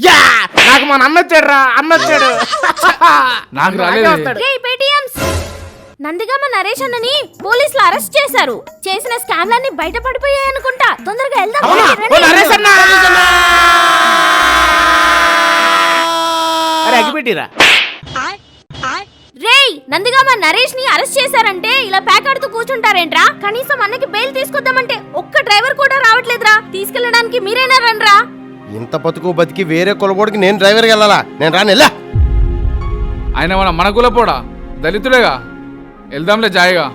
Yeah! నాకు మన అన్న వచ్చాడు రా అన్న వచ్చాడు. నాకు రాలేదు. వస్తాడు. రే పేటిఎంస్ నందిగామ నరేష్ అన్నని పోలీసులు అరెస్ట్ చేశారు. చేసిన స్కామ్లన్నీ బయట పడిపోయాయి అనుకుంటా. తొందరగా వెళ్దాం. అవునా? ఓ. నరేష్ అన్న! అరే అగ్గిపెట్టిరా రేయ్ నందిగామ నరేష్ని అరెస్ట్ చేశారంటే ఇలా ప్యాక్ ఆడుతూ కూర్చుంటారేంట్రా? కనీసం అన్నకి బెయిల్ తీసుకొద్దామంటే ఒక్క డ్రైవర్ కూడా రావట్లేదురా. తీసుకెళ్ళడానికి మీరైనా రండ్రా. ఇంత బతుకు బతికి వేరే కులబోడికి నేను డ్రైవర్కి వెళ్ళాలా? నేను రాను వెళ్ళా. ఆయన మన మన కులపోడా? దళితుడేగా? వెళ్దాంలే జాయిగా.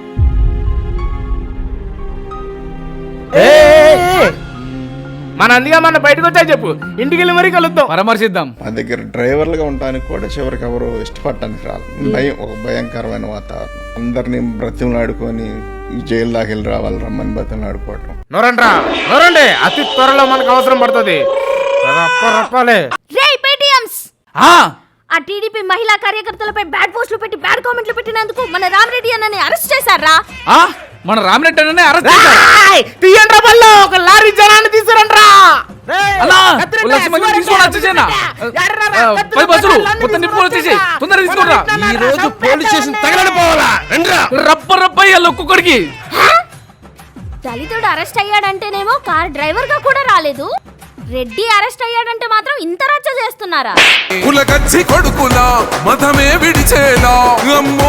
మన అందుగా మన బయటకు వచ్చా చెప్పు. ఇంటికి వెళ్ళి మరీ కలుద్దాం. పరామర్శిద్దాం. మా దగ్గర డ్రైవర్లుగా ఉండడానికి కూడా చివరికి ఎవరు ఇష్టపడటానికి రాలి భయం ఒక భయంకరమైన వాతావరణం. అందరినీ బ్రతిమలాడుకొని ఈ జైలు దాకా వెళ్ళి రావాలి రమ్మని బ్రతిమలాడుకోవటం. నోరండ్రా నోరండి. అతి త్వరలో మనకు అవసరం పడుతుంది. రప్పాలే రేయ్ పేటిఎంస్ ఆ, ఆ టీడీపీ మహిళా కార్యకర్తలపై బ్యాడ్ పోస్టులు పెట్టి బ్యాడ్ కామెంట్లు పెట్టినందుకు మన రామరెడ్డి అన్నని అరెస్ట్ చేశారా ఆ, మన రామరెడ్డి అన్ననే అరెస్ట్ చేశారు. తీయండ్రా బల్లో ఒక లారీ జనాన్ని తీసుకురండ్రా రేయ్! అన్నా, కత్తిరిండా, ఓ లక్ష మందిని సువర్ణ, తీసుకొని వచ్చేసేనా? పది బస్సులు, మొత్తం నింపుకొని వచ్చేసేయ్. తీసుకురా. తొందరగా తీసుకురా. ఈ రోజు పోలీస్ స్టేషన్ తగలడిపోవాలా? రండిరా రప్ప రప్ప ఇయ్యాలి ఒక్కొక్కడికి దళితుడు అరెస్ట్ అయ్యాడంటేనేమో కార్ డ్రైవర్గా కూడా రాలేదు. రెడ్డి అరెస్ట్ అయ్యాడంటే మాత్రం ఇంత రచ్చ చేస్తున్నారా? కులకచ్చి కొడుకులా మతమే విడిచేలా. అమ్మ